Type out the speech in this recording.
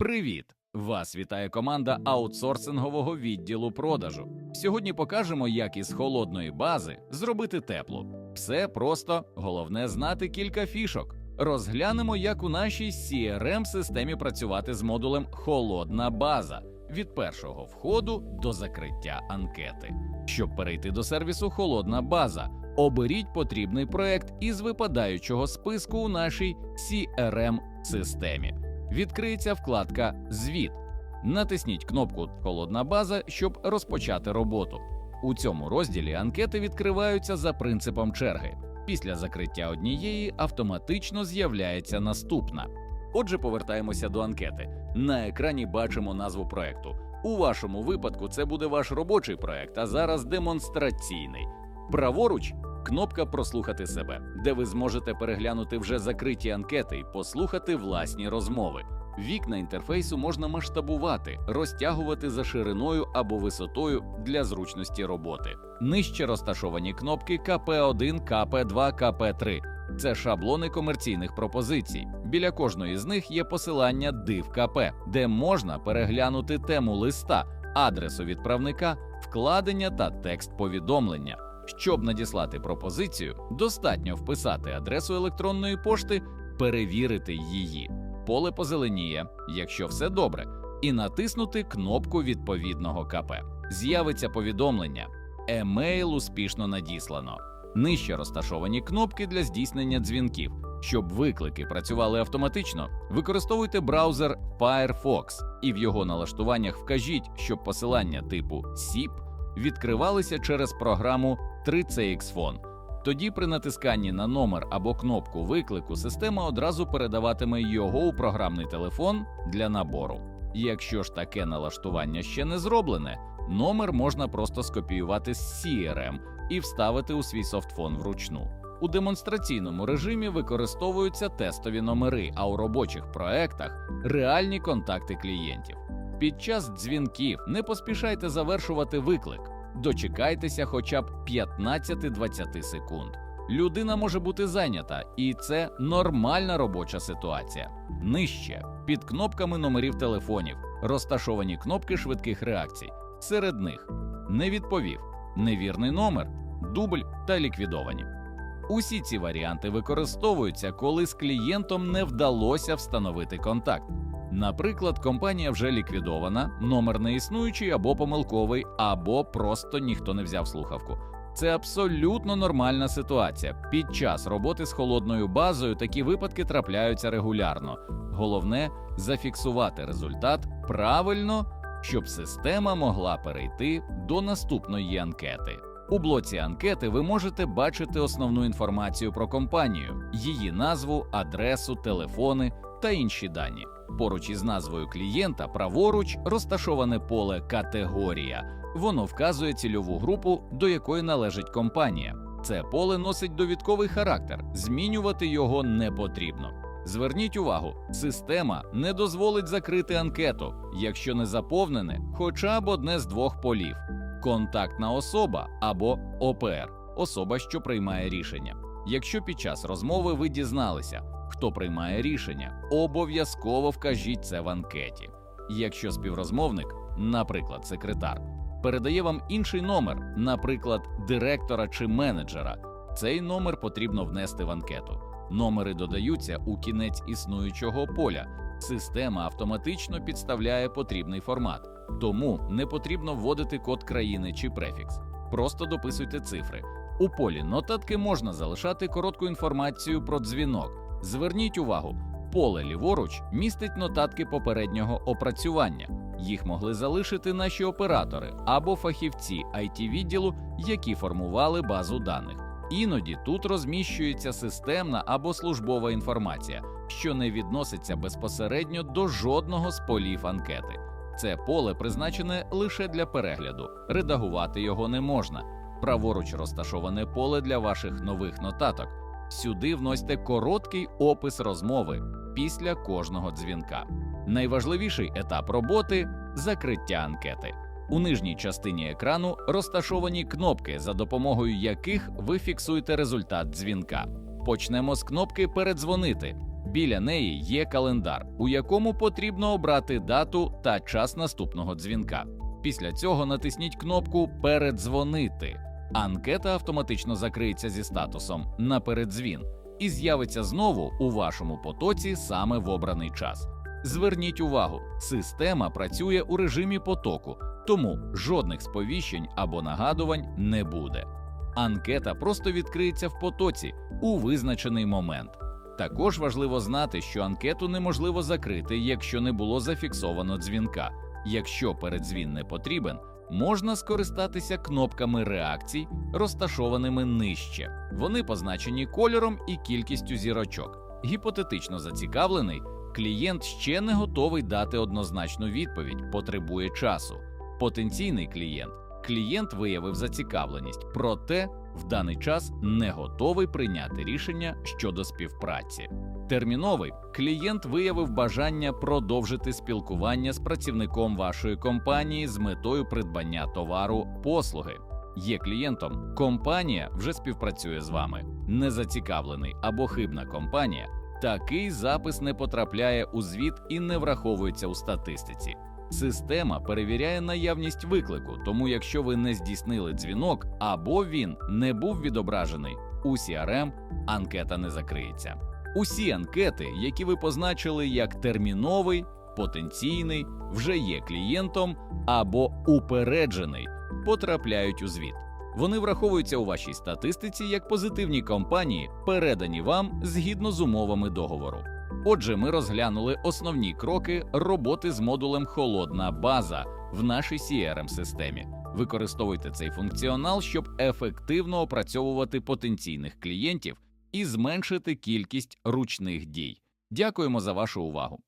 Привіт! Вас вітає команда аутсорсингового відділу продажу. Сьогодні покажемо, як із холодної бази зробити теплу. Все просто, головне знати кілька фішок. Розглянемо, як у нашій crm системі працювати з модулем Холодна база від першого входу до закриття анкети. Щоб перейти до сервісу Холодна база, оберіть потрібний проект із випадаючого списку у нашій crm системі відкриється вкладка Звіт. Натисніть кнопку Холодна база, щоб розпочати роботу. У цьому розділі анкети відкриваються за принципом черги. Після закриття однієї автоматично з'являється наступна. Отже, повертаємося до анкети. На екрані бачимо назву проекту. У вашому випадку це буде ваш робочий проект, а зараз демонстраційний. Праворуч кнопка Прослухати себе, де ви зможете переглянути вже закриті анкети і послухати власні розмови. Вікна інтерфейсу можна масштабувати, розтягувати за шириною або висотою для зручності роботи. Нижче розташовані кнопки КП1, КП2, КП3. Це шаблони комерційних пропозицій. Біля кожної з них є посилання Див КП, де можна переглянути тему листа, адресу відправника, вкладення та текст повідомлення. Щоб надіслати пропозицію, достатньо вписати адресу електронної пошти, перевірити її. Поле позеленіє, якщо все добре, і натиснути кнопку відповідного КП. З'явиться повідомлення: емейл успішно надіслано. Нижче розташовані кнопки для здійснення дзвінків. Щоб виклики працювали автоматично, використовуйте браузер Firefox і в його налаштуваннях вкажіть, щоб посилання типу SIP відкривалися через програму 3CX Phone. Тоді при натисканні на номер або кнопку виклику система одразу передаватиме його у програмний телефон для набору. Якщо ж таке налаштування ще не зроблене, номер можна просто скопіювати з CRM і вставити у свій софтфон вручну. У демонстраційному режимі використовуються тестові номери, а у робочих проектах реальні контакти клієнтів. Під час дзвінків не поспішайте завершувати виклик. Дочекайтеся хоча б 15-20 секунд. Людина може бути зайнята, і це нормальна робоча ситуація. Нижче під кнопками номерів телефонів розташовані кнопки швидких реакцій. Серед них не відповів, невірний номер, дубль та ліквідовані. Усі ці варіанти використовуються, коли з клієнтом не вдалося встановити контакт. Наприклад, компанія вже ліквідована, номер не існуючий або помилковий, або просто ніхто не взяв слухавку. Це абсолютно нормальна ситуація. Під час роботи з холодною базою такі випадки трапляються регулярно. Головне зафіксувати результат правильно, щоб система могла перейти до наступної анкети. У блоці анкети ви можете бачити основну інформацію про компанію, її назву, адресу, телефони та інші дані. Поруч із назвою клієнта праворуч розташоване поле Категорія. Воно вказує цільову групу, до якої належить компанія. Це поле носить довідковий характер, змінювати його не потрібно. Зверніть увагу, система не дозволить закрити анкету, якщо не заповнене хоча б одне з двох полів: контактна особа або ОПР особа, що приймає рішення. Якщо під час розмови ви дізналися, хто приймає рішення, обов'язково вкажіть це в анкеті. Якщо співрозмовник, наприклад, секретар, передає вам інший номер, наприклад, директора чи менеджера, цей номер потрібно внести в анкету. Номери додаються у кінець існуючого поля. Система автоматично підставляє потрібний формат, тому не потрібно вводити код країни чи префікс. Просто дописуйте цифри. У полі нотатки можна залишати коротку інформацію про дзвінок. Зверніть увагу, поле ліворуч містить нотатки попереднього опрацювання. Їх могли залишити наші оператори або фахівці it відділу, які формували базу даних. Іноді тут розміщується системна або службова інформація, що не відноситься безпосередньо до жодного з полів анкети. Це поле призначене лише для перегляду, редагувати його не можна. Праворуч розташоване поле для ваших нових нотаток. Сюди вносьте короткий опис розмови після кожного дзвінка. Найважливіший етап роботи закриття анкети. У нижній частині екрану розташовані кнопки, за допомогою яких ви фіксуєте результат дзвінка. Почнемо з кнопки Передзвонити. Біля неї є календар, у якому потрібно обрати дату та час наступного дзвінка. Після цього натисніть кнопку Передзвонити. Анкета автоматично закриється зі статусом на передзвін і з'явиться знову у вашому потоці саме в обраний час. Зверніть увагу, система працює у режимі потоку, тому жодних сповіщень або нагадувань не буде. Анкета просто відкриється в потоці у визначений момент. Також важливо знати, що анкету неможливо закрити, якщо не було зафіксовано дзвінка. Якщо передзвін не потрібен, можна скористатися кнопками реакцій, розташованими нижче. Вони позначені кольором і кількістю зірочок. Гіпотетично зацікавлений, клієнт ще не готовий дати однозначну відповідь, потребує часу. Потенційний клієнт клієнт виявив зацікавленість, проте в даний час не готовий прийняти рішення щодо співпраці. Терміновий клієнт виявив бажання продовжити спілкування з працівником вашої компанії з метою придбання товару послуги. Є клієнтом, компанія вже співпрацює з вами. Незацікавлений або хибна компанія. Такий запис не потрапляє у звіт і не враховується у статистиці. Система перевіряє наявність виклику, тому якщо ви не здійснили дзвінок або він не був відображений у CRM, анкета не закриється. Усі анкети, які ви позначили як терміновий, потенційний, вже є клієнтом або упереджений, потрапляють у звіт. Вони враховуються у вашій статистиці як позитивні компанії, передані вам згідно з умовами договору. Отже, ми розглянули основні кроки роботи з модулем Холодна база в нашій crm системі. Використовуйте цей функціонал, щоб ефективно опрацьовувати потенційних клієнтів і зменшити кількість ручних дій. Дякуємо за вашу увагу.